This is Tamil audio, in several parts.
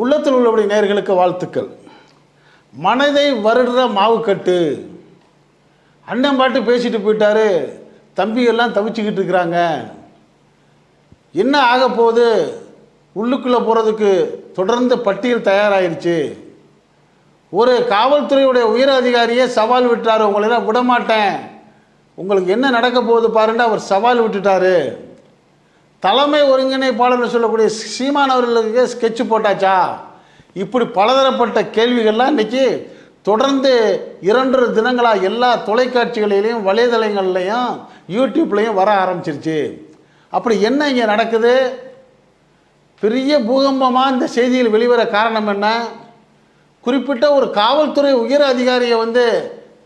உள்ளத்தில் உள்ளபடி நேர்களுக்கு வாழ்த்துக்கள். மனதை வருடுற மாவுக்கட்டு அண்ணன் பாட்டு பேசிட்டு போயிட்டாரு. தம்பியெல்லாம் தவிச்சுக்கிட்டு இருக்கிறாங்க. என்ன ஆக போகுது? உள்ளுக்குள்ளே போகிறதுக்கு தொடர்ந்து பட்டியல் தயாராகிருச்சு ஒரு காவல்துறையுடைய உயர் அதிகாரியே சவால் விட்டார். உங்களெல்லாம் விட மாட்டேன் உங்களுக்கு என்ன நடக்க போகுது பாருன்னு அவர் சவால் விட்டுட்டாரு. தலைமை ஒருங்கிணைப்பாளர்னு சொல்லக்கூடிய சீமான் அவர்களுக்கு ஸ்கெட்ச் போட்டாச்சா? இப்படி பலதரப்பட்ட கேள்விகள்லாம் இன்றைக்கி தொடர்ந்து இரண்டு தினங்களாக எல்லா தொலைக்காட்சிகளிலையும் வலைதளங்கள்லையும் யூடியூப்லேயும் வர ஆரம்பிச்சிருச்சு. அப்படி என்ன இங்கே நடக்குது? பெரிய பூகம்பமாக இந்த செய்தியில் வெளிவர காரணம் என்ன? குறிப்பிட்ட ஒரு காவல்துறை உயர் அதிகாரியை வந்து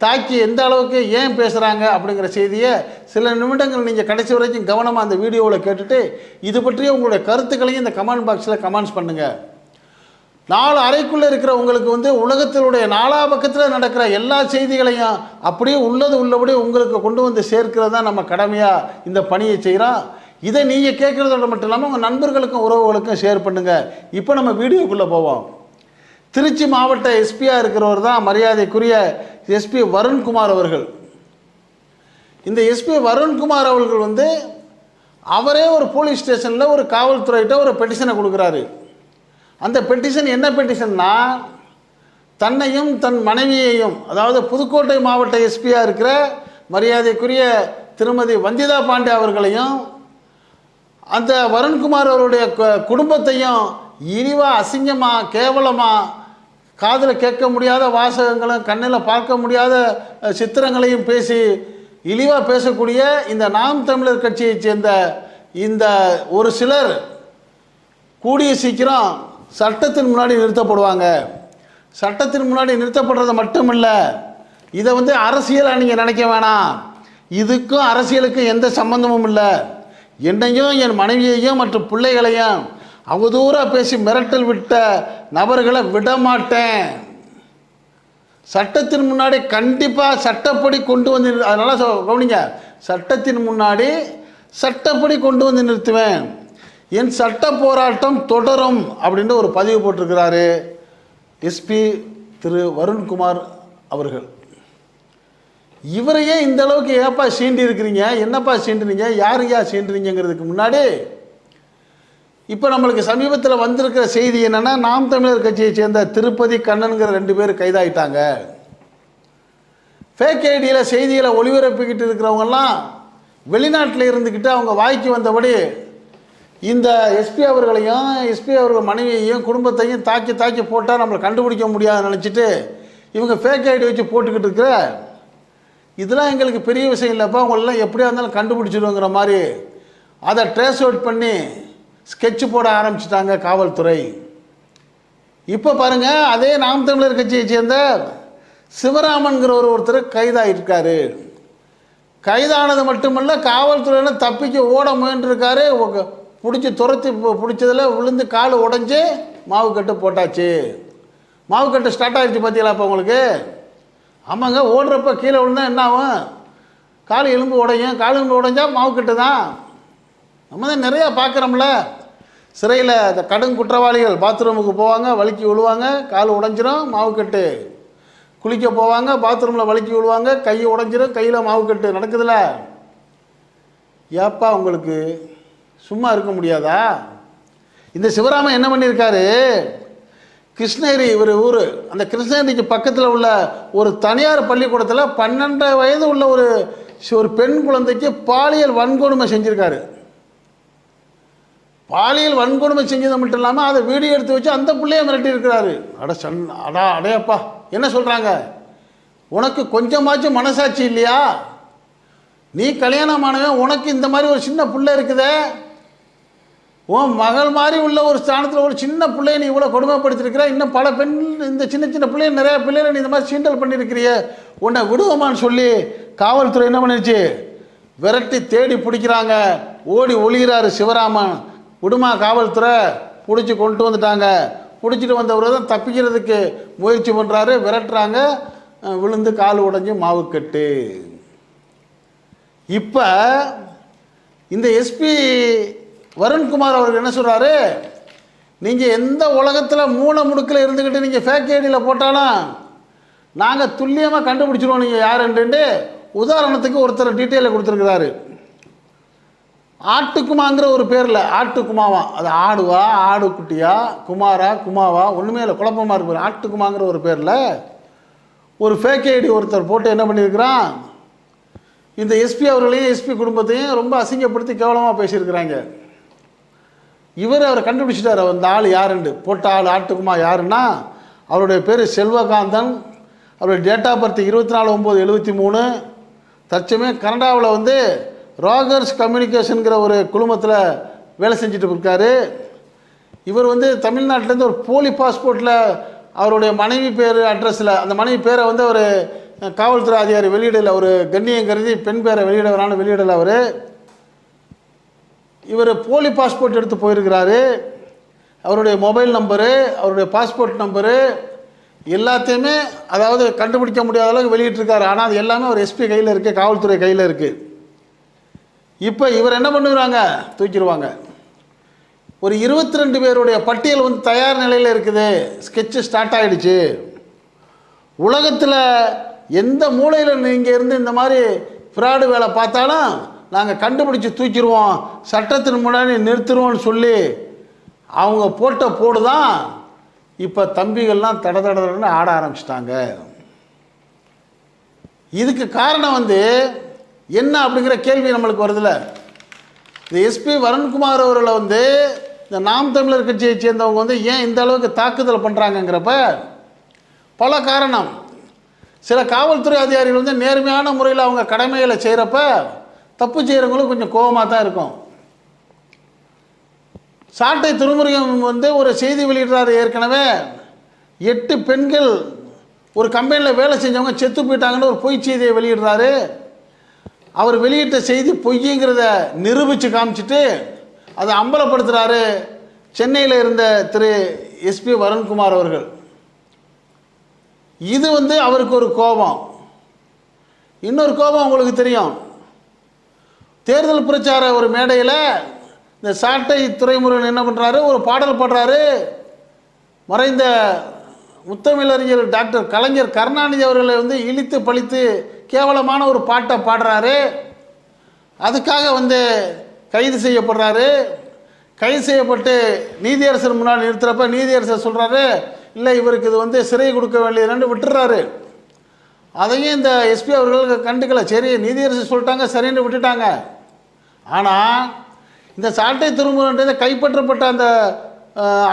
தாக்கி எந்த அளவுக்கு ஏன் பேசுகிறாங்க அப்படிங்கிற செய்தியை சில நிமிடங்கள் நீங்கள் கடைசி வரைக்கும் கவனமாக அந்த வீடியோவில் கேட்டுட்டு இது பற்றிய உங்களுடைய கருத்துக்களையும் இந்த கமெண்ட் பாக்ஸில் கமெண்ட்ஸ் பண்ணுங்கள் நாலு அறைக்குள்ளே இருக்கிற உங்களுக்கு வந்து உலகத்தினுடைய நாலா பக்கத்தில் நடக்கிற எல்லா செய்திகளையும் அப்படியே உள்ளது உள்ளபடி உங்களுக்கு கொண்டு வந்து சேர்க்கிறது தான் நம்ம கடமையாக இந்த பணியை செய்கிறோம் இதை நீங்கள் கேட்குறதோட மட்டும் இல்லாமல் உங்கள் நண்பர்களுக்கும் உறவுகளுக்கும் ஷேர் பண்ணுங்கள் இப்போ நம்ம வீடியோக்குள்ளே போவோம். திருச்சி மாவட்ட எஸ்பியாக இருக்கிறவர் தான் மரியாதைக்குரிய எஸ்பி வருண்குமார் அவர்கள். இந்த எஸ்பி வருண்குமார் அவர்கள் வந்து அவரே ஒரு போலீஸ் ஸ்டேஷனில் ஒரு காவல்துறையிட்ட ஒரு பெட்டிஷனை கொடுக்குறாரு. அந்த பெட்டிஷன் என்ன பெட்டிஷன்னா தன்னையும் தன் மனைவியையும் அதாவது புதுக்கோட்டை மாவட்ட எஸ்பியாக இருக்கிற மரியாதைக்குரிய திருமதி வந்திதா பாண்டே அவர்களையும் அந்த வருண்குமார் அவருடைய குடும்பத்தையும் இழிவாக அசிங்கமாக கேவலமாக காதில் கேட்க முடியாத வாசகங்களும் கண்ணில் பார்க்க முடியாத சித்திரங்களையும் பேசி இழிவாக பேசக்கூடிய இந்த நாம் தமிழர் கட்சியைச் சேர்ந்த இந்த ஒரு சிலர் கூடிய சீக்கிரம் சட்டத்தின் முன்னாடி நிறுத்தப்படுவாங்க. சட்டத்தின் முன்னாடி நிறுத்தப்படுறது மட்டும் இல்லை இதை வந்து அரசியலாக நீங்கள் நினைக்க வேணாம். இதுக்கும் அரசியலுக்கும் எந்த சம்பந்தமும் இல்லை. என்னையும் என் மனைவியையும் மற்றும் பிள்ளைகளையும் அவதூறாக பேசி மிரட்டல் விட்ட நபர்களை விட மாட்டேன் சட்டத்தின் முன்னாடி கண்டிப்பாக சட்டப்படி கொண்டு வந்து நிறு- கவனிங்க. சட்டத்தின் முன்னாடி சட்டப்படி கொண்டு வந்து நிறுத்துவேன். என் சட்ட போராட்டம் தொடரும் அப்படின்னு ஒரு பதிவு போட்டிருக்கிறாரு எஸ்பி திரு வருண்குமார் அவர்கள். இவரையே இந்த அளவுக்கு ஏப்பா சீண்டி இருக்கிறீங்க என்னப்பா சீண்டுறீங்க யாரையா சீண்டுறீங்கிறதுக்கு முன்னாடி இப்போ நம்மளுக்கு சமீபத்தில் வந்திருக்கிற செய்தி என்னென்னா நாம் தமிழர் கட்சியை சேர்ந்த திருப்பதி கண்ணனுங்கிற ரெண்டு பேர் கைதாயிட்டாங்க. ஃபேக் ஐடியில் செய்திகளை ஒளிபரப்பிக்கிட்டு இருக்கிறவங்கெல்லாம் வெளிநாட்டில் இருந்துக்கிட்டு அவங்க வாய்க்கு வந்தபடி இந்த எஸ்பி அவர்களையும் எஸ்பி அவர்கள் மனைவியையும் குடும்பத்தையும் தாக்கி தாக்கி போட்டால் நம்மளை கண்டுபிடிக்க முடியாதுன்னு நினச்சிட்டு இவங்க ஃபேக் ஐடி வச்சு போட்டுக்கிட்டு இருக்கிற இதெல்லாம் எங்களுக்கு பெரிய விஷயம் இல்லைப்பா. அவங்களெல்லாம் எப்படியா இருந்தாலும் கண்டுபிடிச்சிடுங்கிற மாதிரி அதை ட்ரேஸ் அவுட் பண்ணி ஸ்கெட்ச் போட ஆரம்பிச்சிட்டாங்க காவல்துறை. இப்போ பாருங்கள் அதே நாம் தமிழர் கட்சியை சேர்ந்த சிவராமன்கிற ஒரு ஒருத்தர் கைதாகிருக்காரு கைதானது மட்டுமல்ல காவல்துறையில் தப்பிக்க ஓட முயன்றிருக்காரு. பிடிச்சி துரத்தி பிடிச்சதில் விழுந்து கால் உடஞ்சி மாவு கட்டு போட்டாச்சு. மாவு கட்டு ஸ்டார்ட் ஆகிடுச்சு பார்த்தீங்களா இப்போ உங்களுக்கு? ஆமாங்க ஓடுறப்ப கீழே விழுந்தா என்ன ஆகும்? கால் எலும்பு உடையும். கால் எலும்பு உடைஞ்சா மாவு கட்டு தான் நம்ம தான் நிறையா பார்க்குறோம்ல சிறையில் இந்த கடும் குற்றவாளிகள் பாத்ரூமுக்கு போவாங்க வலிக்கி விழுவாங்க கால் உடஞ்சிரும் மாவுக்கட்டு குளிக்க போவாங்க பாத்ரூமில் வலிக்கி விழுவாங்க கை உடஞ்சிரும் கையில் மாவு கட்டு. நடக்குதுல்ல? ஏப்பா உங்களுக்கு? சும்மா இருக்க முடியாதா? இந்த சிவராமன் என்ன பண்ணியிருக்காரு கிருஷ்ணகிரி ஒரு ஊர். அந்த கிருஷ்ணகிரிக்கு பக்கத்தில் உள்ள ஒரு தனியார் பள்ளிக்கூடத்தில் பன்னெண்டு வயது உள்ள ஒரு ஒரு பெண் குழந்தைக்கு பாலியல் வன்கொடுமை செஞ்சுருக்காரு. பாலியல் வன்கொடுமை செஞ்சது மட்டும் இல்லாமல் அதை வீடியோ எடுத்து வச்சு அந்த பிள்ளைய மிரட்டி இருக்கிறாரு. அட சன் அடா அடையப்பா என்ன சொல்கிறாங்க உனக்கு கொஞ்சமாச்சும் மனசாட்சி இல்லையா? நீ கல்யாணமானவன் உனக்கு இந்த மாதிரி ஒரு சின்ன பிள்ளை இருக்குதே. உன் மகள் மாதிரி உள்ள ஒரு ஸ்தானத்தில் ஒரு சின்ன பிள்ளைய நீ இவ்வளோ கொடுமைப்படுத்திருக்கிற. இன்னும் பல பெண் இந்த சின்ன சின்ன பிள்ளைய நிறைய பிள்ளைகளை நீ இந்த மாதிரி சீண்டல் பண்ணியிருக்கிறிய. உன்னை விடுவோமான்னு சொல்லி காவல்துறை என்ன பண்ணிருச்சு? விரட்டி தேடி பிடிக்கிறாங்க. ஓடி ஒளிகிறாரு சிவராமன். விடுமா காவல்துறை பிடிச்சி கொண்டு வந்துட்டாங்க. பிடிச்சிட்டு வந்தவர் தான் தப்பிக்கிறதுக்கு முயற்சி பண்ணுறாரு விரட்டுறாங்க. விழுந்து கால் உடைஞ்சு மாவுக்கட்டு இப்போ இந்த எஸ்பி வருண்குமார் அவர்கள் என்ன சொல்கிறாரு நீங்கள் எந்த உலகத்தில் மூளை முடுக்கில் இருந்துக்கிட்டு நீங்கள் ஃபேக் ஐடியில் போட்டாலும் நாங்கள் துல்லியமாக கண்டுபிடிச்சிருவோம் நீங்கள் யாருன்ட்டு. உதாரணத்துக்கு ஒருத்தர் டீட்டெயிலை கொடுத்துருக்குறாரு. ஆட்டுக்குமாங்கிற ஒரு பேரில் ஆட்டுக்குமாவா? அது ஆடுவா ஆடு குட்டியா குமாரா குமாவா? ஒன்றுமே இல்லை குழப்பமாக இருக்கு ஆட்டுக்குமாங்கிற ஒரு பேரில் ஒரு ஃபேக் ஐடி ஒருத்தர் போட்டு என்ன பண்ணியிருக்கிறான்? இந்த எஸ்பி அவர்களையும் எஸ்பி குடும்பத்தையும் ரொம்ப அசிங்கப்படுத்தி கேவலமாக பேசியிருக்கிறாங்க. இவர் அவரை கண்டுபிடிச்சிட்டார். அந்த ஆள் யாருண்டு போட்ட ஆள் ஆட்டுக்குமா யாருன்னா அவருடைய பேர் செல்வகாந்தன். அவருடைய டேட் ஆஃப் பர்த் இருபத்தி நாலு ஒம்பது எழுபத்தி மூணு. தற்சமயம் கனடாவில் வந்து ராகர்ஸ் கம்யூனிகேஷனுங்கிற ஒரு குழுமத்தில் வேலை செஞ்சுட்டு இருக்காரு. இவர் வந்து தமிழ்நாட்டிலேருந்து ஒரு போலி பாஸ்போர்ட்டில் அவருடைய மனைவி பேர் அட்ரஸில் அந்த மனைவி பேரை வந்து அவர் காவல்துறை அதிகாரி வெளியிடலை ஒரு கண்ணியம் கருதி பெண் பேரை வெளியிட வேணாம்னு வெளியிடலை அவர். இவர் போலி பாஸ்போர்ட் எடுத்து போயிருக்கிறாரு. அவருடைய மொபைல் நம்பரு அவருடைய பாஸ்போர்ட் நம்பரு எல்லாத்தையுமே அதாவது கண்டுபிடிக்க முடியாத அளவுக்கு வெளியிட்டிருக்காரு. ஆனால் அது எல்லாமே ஒரு எஸ்பி கையில் இருக்குது காவல்துறை கையில் இருக்குது இப்போ இவர் என்ன பண்ணுறாங்க? தூக்கிடுவாங்க. ஒரு இருபத்தி ரெண்டு பேருடைய பட்டியல் வந்து தயார் நிலையில் இருக்குது. ஸ்கெட்சு ஸ்டார்ட் ஆகிடுச்சு உலகத்தில் எந்த மூலையில் நீங்கள் இருந்து இந்த மாதிரி ஃப்ராடு வேலை பார்த்தாலும் நாங்கள் கண்டுபிடிச்சி தூக்கிடுவோம். சட்டத்தின் முன்னாடி நிறுத்திடுவோம்னு சொல்லி அவங்க போட்ட போடு தான் இப்போ தம்பிகள்லாம் தட தட தடன்னு ஆட ஆரம்பிச்சிட்டாங்க. இதுக்கு காரணம் வந்து என்ன அப்படிங்கிற கேள்வி நம்மளுக்கு வருதுல்ல? இந்த எஸ்பி வருண்குமார் அவர்களை வந்து இந்த நாம் தமிழர் கட்சியை சேர்ந்தவங்க வந்து ஏன் இந்த அளவுக்கு தாக்குதல் பண்ணுறாங்கங்கிறப்ப பல காரணம். சில காவல்துறை அதிகாரிகள் வந்து நேர்மையான முறையில் அவங்க கடமைகளை செய்கிறப்ப தப்பு செய்கிறவங்களும் கொஞ்சம் கோபமாக தான் இருக்கும். சாட்டை திருமுருகன் வந்து ஒரு செய்தி வெளியிடுறாரு ஏற்கனவே எட்டு பெண்கள் ஒரு கம்பெனியில் வேலை செஞ்சவங்க செத்து போயிட்டாங்கன்னு ஒரு பொய் செய்தியை வெளியிடுறாரு. அவர் வெளியிட்ட செய்தி பொய்யுங்கிறத நிரூபித்து காமிச்சிட்டு அதை அம்பலப்படுத்துகிறாரு சென்னையில் இருந்த திரு எஸ்பி வருண்குமார் அவர்கள். இது வந்து அவருக்கு ஒரு கோபம். இன்னொரு கோபம் உங்களுக்கு தெரியும். தேர்தல் பிரச்சார ஒரு மேடையில் இந்த சாட்டை துறைமுருகன் என்ன பண்ணுறாரு ஒரு பாடல் பாடுறாரு. மறைந்த முத்தமிழறிஞர் டாக்டர் கலைஞர் கருணாநிதி அவர்களை வந்து இழித்து பழித்து கேவலமான ஒரு பாட்டை பாடுறாரு. அதுக்காக வந்து கைது செய்யப்படுறாரு. கைது செய்யப்பட்டு நீதியரசர் முன்னாடி நிறுத்துகிறப்ப நீதியரசர் சொல்கிறாரு இல்லை இவருக்கு இது வந்து சிறை கொடுக்க வேண்டியதுன்னு விட்டுறாரு. அதையும் இந்த எஸ்பி அவர்கள் கண்டுக்கல. சரி நீதியரசர் சொல்லிட்டாங்க சரின்னு விட்டுட்டாங்க. ஆனால் இந்த சாட்டை திருமுறை கைப்பற்றப்பட்ட அந்த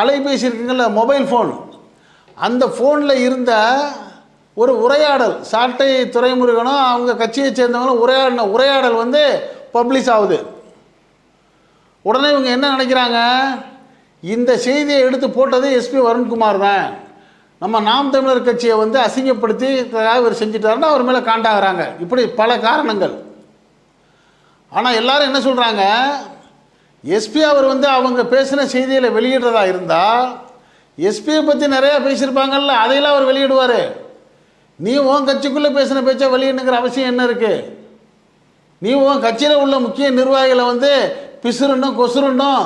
அலைபேசி இருக்குங்கள்ல மொபைல் ஃபோன். அந்த ஃபோனில் இருந்த ஒரு உரையாடல் சாட்டை துறைமுருகனும் அவங்க கட்சியை சேர்ந்தவங்களும் உரையாடின உரையாடல் வந்து பப்ளிஷ் ஆகுது. உடனே இவங்க என்ன நினைக்கிறாங்க? இந்த செய்தியை எடுத்து போட்டது எஸ்பி வருண்குமார் தான். நம்ம நாம் தமிழர் கட்சியை வந்து அசிங்கப்படுத்தி இவர் செஞ்சிட்டாருன்னா அவர் மேலே காண்டாகிறாங்க. இப்படி பல காரணங்கள். ஆனால் எல்லாரும் என்ன சொல்கிறாங்க எஸ்பி அவர் வந்து அவங்க பேசின செய்தியில் வெளியிடுறதா இருந்தால் எஸ்பியை பற்றி நிறையா பேசியிருப்பாங்கல்ல அதையெல்லாம் அவர் வெளியிடுவார். நீ உன் கட்சிக்குள்ளே பேசின பேச்சை வெளியிடணுங்கிற அவசியம் என்ன இருக்குது நீ உன் கட்சியில் உள்ள முக்கிய நிர்வாகிகளை வந்து பிசுருண்டும் கொசுருண்டும்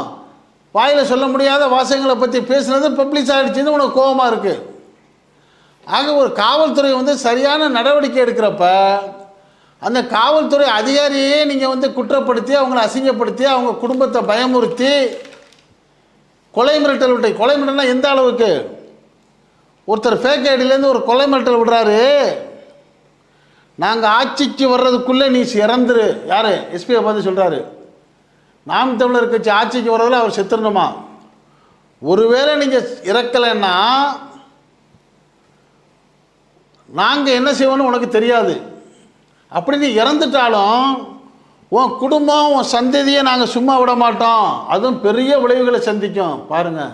வாயில் சொல்ல முடியாத வாசகங்களை பற்றி பேசுனது பப்ளிஷ் ஆகிடுச்சுன்னு உனக்கு கோபமாக இருக்குது ஆக ஒரு காவல்துறை வந்து சரியான நடவடிக்கை எடுக்கிறப்ப அந்த காவல்துறை அதிகாரியே நீங்கள் வந்து குற்றப்படுத்தி அவங்கள அசிங்கப்படுத்தி அவங்க குடும்பத்தை பயமுறுத்தி கொலை மிரட்டல் விட்டு கொலை மிரட்டல்னா எந்த அளவுக்கு? ஒருத்தர் ஃபேக் ஐடியிலேருந்து ஒரு கொலை மிரட்டல் விடுறாரு. நாங்கள் ஆட்சிக்கு வர்றதுக்குள்ளே நீ இறந்துரு. யார்? எஸ்பியை பார்த்து சொல்கிறாரு நாம் தமிழர் கட்சி ஆட்சிக்கு வர்றதில் அவர் செத்துடணுமா? ஒருவேளை நீங்கள் இறக்கலைன்னா நாங்கள் என்ன செய்வோன்னு உனக்கு தெரியாது. அப்படி நீ இறந்துட்டாலும் உன் குடும்பம் உன் சந்ததியை நாங்கள் சும்மா விட மாட்டோம். அதுவும் பெரிய விளைவுகளை சந்திக்கும். பாருங்கள்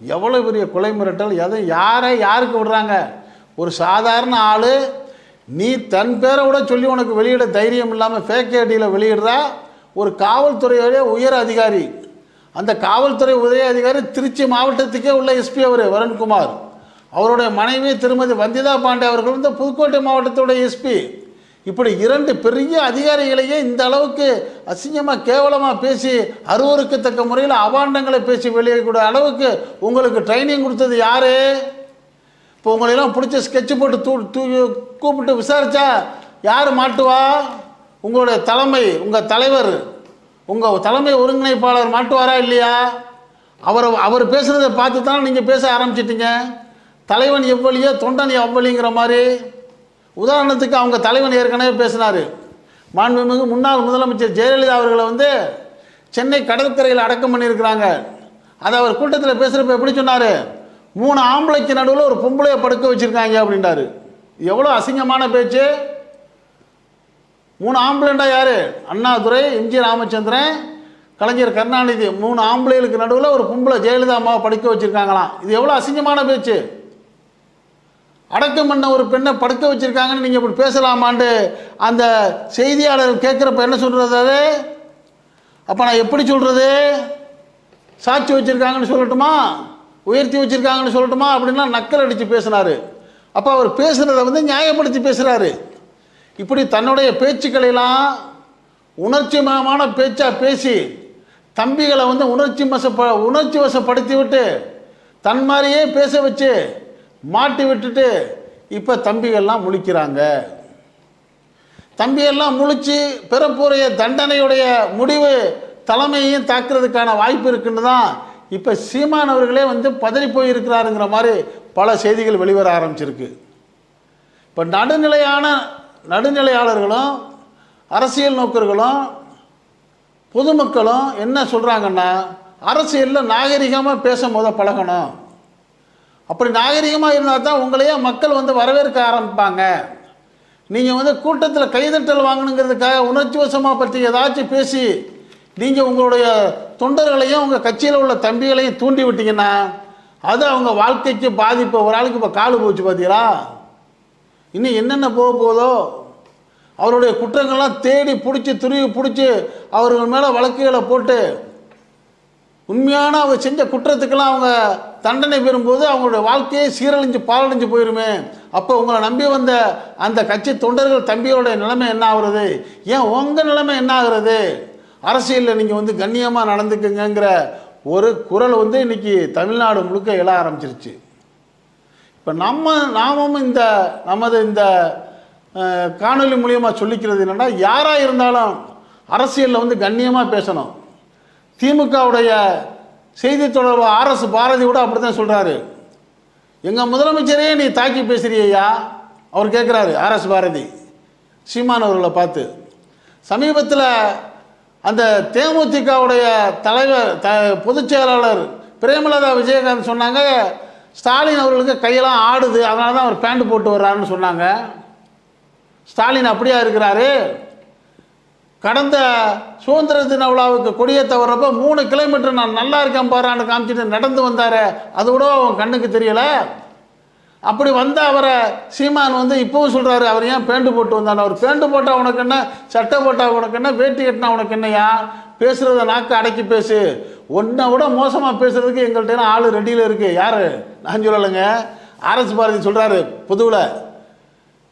எவ்வளோ பெரிய கொலை மிரட்டல்? எதை யாரை யாருக்கு விடுறாங்க? ஒரு சாதாரண ஆள் நீ தன் பேரை விட சொல்லி உனக்கு வெளியிட தைரியம் இல்லாமல் ஃபேக் ஐடியில் வெளியிடுறா ஒரு காவல்துறையோடைய உயர் அதிகாரி. அந்த காவல்துறை உதவி அதிகாரி திருச்சி மாவட்டத்துக்கே உள்ள எஸ்பி அவர் வருண்குமார். அவருடைய மனைவி திருமதி வந்திதா பாண்டே அவர்கள் வந்து புதுக்கோட்டை மாவட்டத்தோட எஸ்பி இப்படி இரண்டு பெரிய அதிகாரிகளையே இந்த அளவுக்கு அசிங்கமாக கேவலமாக பேசி அருவருக்கத்தக்க முறையில் அவாண்டங்களை பேசி வெளியேறக்கூடிய அளவுக்கு உங்களுக்கு ட்ரைனிங் கொடுத்தது யாரு? இப்போ உங்களையெல்லாம் பிடிச்ச ஸ்கெட்சு போட்டு தூ தூ கூப்பிட்டு விசாரித்தா யார் மாட்டுவா? உங்களுடைய தலைமை உங்கள் தலைவர் உங்கள் தலைமை ஒருங்கிணைப்பாளர் மாட்டுவாரா இல்லையா? அவர் அவர் பேசுகிறத பார்த்து தான் நீங்கள் பேச ஆரம்பிச்சிட்டிங்க. தலைவன் எவ்வளியோ தொண்டன் எவ்வளிங்கிற மாதிரி. உதாரணத்துக்கு அவங்க தலைவன் ஏற்கனவே பேசினார். மாண்புமிகு முன்னாள் முதலமைச்சர் ஜெயலலிதா அவர்களை வந்து சென்னை கடற்கரையில் அடக்கம் பண்ணியிருக்கிறாங்க. அதை அவர் கூட்டத்தில் பேசுகிறப்ப எப்படி சொன்னார்? மூணு ஆம்பளைக்கு நடுவில் ஒரு பொம்பளையை படுக்க வச்சுருக்காங்க அப்படின்றாரு. எவ்வளோ அசிங்கமான பேச்சு. மூணு ஆம்பளைண்டா யார்? அண்ணாதுரை எம்ஜி ராமச்சந்திரன் கலைஞர் கருணாநிதி. மூணு ஆம்பளைகளுக்கு நடுவில் ஒரு பொம்பளை ஜெயலலிதா அம்மாவை படிக்க வச்சுருக்காங்களாம். இது எவ்வளோ அசிங்கமான பேச்சு. அடக்கம் பண்ண ஒரு பெண்ணை படுக்க வச்சுருக்காங்கன்னு நீங்கள் இப்படி பேசலாமான்ட்டு அந்த செய்தியாளர் கேட்குறப்ப என்ன சொல்கிறது அது? அப்போ நான் எப்படி சொல்கிறது சாட்சி வச்சுருக்காங்கன்னு சொல்லட்டுமா? உயர்த்தி வச்சுருக்காங்கன்னு சொல்லட்டுமா? அப்படின்லாம் நக்கல் அடித்து பேசினார். அப்போ அவர் பேசுகிறத வந்து நியாயப்படுத்தி பேசுகிறாரு இப்படி தன்னுடைய பேச்சுக்களையெல்லாம் உணர்ச்சிமயமான பேச்சாக பேசி தம்பிகளை வந்து உணர்ச்சி வசப்ப உணர்ச்சி வசப்படுத்தி விட்டு தன் மாதிரியே பேச வச்சு மாட்டி விட்டுட்டு இப்போ தம்பிகள்லாம் முழிக்கிறாங்க. தம்பியெல்லாம் முழிச்சு பெறப்போறைய தண்டனையுடைய முடிவு தலைமையையும் தாக்குறதுக்கான வாய்ப்பு இருக்குன்னு தான் இப்போ சீமான் அவர்களே வந்து பதறி போயிருக்கிறாருங்கிற மாதிரி பல செய்திகள் வெளிவர ஆரம்பிச்சிருக்கு. இப்போ நடுநிலையான நடுநிலையாளர்களும் அரசியல் நோக்கர்களும் பொதுமக்களும் என்ன சொல்கிறாங்கன்னா அரசியலில் நாகரிகமாக பேச முத பழகணும். அப்படி நாகரிகமாக இருந்தால் தான் உங்களையே மக்கள் வந்து வரவேற்க ஆரம்பிப்பாங்க. நீங்கள் வந்து கூட்டத்தில் கைதட்டல் வாங்கணுங்கிறதுக்காக உணர்ச்சி வசமாக பற்றி ஏதாச்சும் பேசி நீங்கள் உங்களுடைய தொண்டர்களையும் உங்கள் கட்சியில் உள்ள தம்பிகளையும் தூண்டி விட்டீங்கன்னா அது அவங்க வாழ்க்கைக்கு பாதிப்பு ஒரு ஆளுக்கு இப்போ காலு போச்சு பார்த்தீங்களா இன்னும் என்னென்ன போக போதோ அவருடைய குற்றங்கள்லாம் தேடி பிடிச்சி துருவி பிடிச்சி அவர்கள் மேலே வழக்குகளை போட்டு உண்மையான அவங்க செஞ்ச குற்றத்துக்கெல்லாம் அவங்க தண்டனை பெறும்போது அவங்களுடைய வாழ்க்கையே சீரழிஞ்சு பாலடைஞ்சு போயிருமே. அப்போ உங்களை நம்பி வந்த அந்த கட்சி தொண்டர்கள் தம்பியோடைய நிலைமை என்ன ஆகுறது? ஏன் உங்கள் நிலைமை என்ன ஆகுறது? அரசியலில் நீங்கள் வந்து கண்ணியமாக நடந்துக்குங்கிற ஒரு குரல் வந்து இன்னைக்கு தமிழ்நாடு முழுக்க எழ ஆரம்பிச்சிருச்சு. இப்போ நம்ம நாமும் இந்த நமது இந்த காணொலி மூலியமாக சொல்லிக்கிறது என்னென்னா யாராக இருந்தாலும் அரசியலில் வந்து கண்ணியமாக பேசணும். திமுகவுடைய செய்தி தொடர்பு ஆர்எஸ் பாரதி கூட அப்படி தான் சொல்கிறாரு எங்கள் முதலமைச்சரே நீ தாக்கி பேசுகிறியா அவர் கேட்குறாரு ஆர்எஸ் பாரதி. சீமான் அவர்களை பார்த்து. சமீபத்தில் அந்த தேமுதிகவுடைய தலைவர் த பொதுச் செயலாளர் பிரேமலதா விஜயகாந்த் சொன்னாங்க ஸ்டாலின் அவர்களுக்கு கையெல்லாம் ஆடுது அதனால தான் அவர் பேண்ட் போட்டு வர்றாருன்னு சொன்னாங்க. ஸ்டாலின் அப்படியா இருக்கிறாரு? கடந்த சுதந்திர தின விழாவுக்கு கொடியேற்ற வர்றப்ப மூணு கிலோமீட்டர் நான் நல்லா இருக்கேன் பாரான்னு காமிச்சிட்டு நடந்து வந்தார் அது கூட அவன் கண்ணுக்கு தெரியல? அப்படி வந்த அவரை சீமான் வந்து இப்போவும் சொல்கிறாரு அவர் ஏன் பேண்டு போட்டு வந்தார்? அவர் பேண்டு போட்டால் உனக்கு என்ன? சட்டை போட்டால் உனக்கு என்ன? வேட்டி கட்டினா உனக்கு என்னையா? பேசுகிறத நாக்கு அடக்கி பேசு. ஒன்றை விட மோசமாக பேசுகிறதுக்கு எங்கள்கிட்ட ஆள் ரெடியில் இருக்குது யார்? நான் சொல்லலைங்க. ஆர்எஸ் பாரதி சொல்கிறாரு பொதுவில்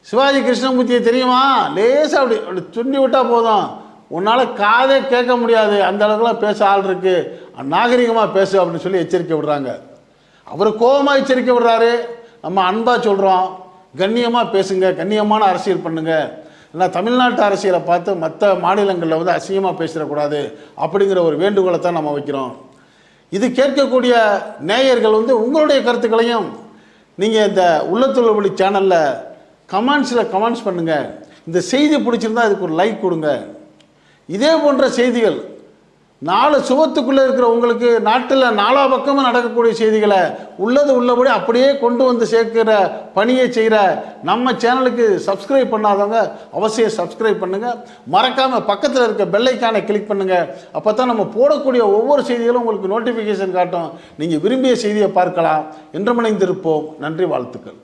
சிவாஜி கிருஷ்ணமூர்த்தியை தெரியுமா? லேசாக அப்படி அப்படி துண்டி விட்டால் போதும். உன்னால் காதே கேட்க முடியாது. அந்த அளவுக்குலாம் பேச ஆள் இருக்குது நாகரிகமாக பேசு அப்படின்னு சொல்லி எச்சரிக்கை விடுறாங்க. அவர் கோபமாக எச்சரிக்கை விடுறாரு. நம்ம அன்பாக சொல்கிறோம் கண்ணியமாக பேசுங்க. கண்ணியமான அரசியல் பண்ணுங்க. ஏன்னா தமிழ்நாட்டு அரசியலை பார்த்து மற்ற மாநிலங்களில் வந்து அசிங்கமாக பேசிடக்கூடாது அப்படிங்கிற ஒரு வேண்டுகோளை தான் நம்ம வைக்கிறோம். இது கேட்கக்கூடிய நேயர்கள் வந்து உங்களுடைய கருத்துக்களையும் நீங்கள் இந்த உள்ளத்துள்ள வழி சேனலில் கமெண்ட்ஸில் கமெண்ட்ஸ் பண்ணுங்கள் இந்த செய்தி பிடிச்சிருந்தா அதுக்கு ஒரு லைக் கொடுங்க. இதே போன்ற செய்திகள் நாலு சுவத்துக்குள்ளே இருக்கிற உங்களுக்கு நாட்டில் நாலா பக்கமும் நடக்கக்கூடிய செய்திகளை உள்ளது உள்ளபடி அப்படியே கொண்டு வந்து சேர்க்கிற பணியை செய்கிற நம்ம சேனலுக்கு சப்ஸ்கிரைப் பண்ணாதவங்க அவசியம் சப்ஸ்கிரைப் பண்ணுங்கள் மறக்காமல் பக்கத்தில் இருக்க பெல்லைக்கானை கிளிக் பண்ணுங்கள் அப்போ தான் நம்ம போடக்கூடிய ஒவ்வொரு செய்திகளும் உங்களுக்கு நோட்டிஃபிகேஷன் காட்டும். நீங்கள் விரும்பிய செய்தியை பார்க்கலாம். என்றுமணிந்திருப்போம் நன்றி வாழ்த்துக்கள்.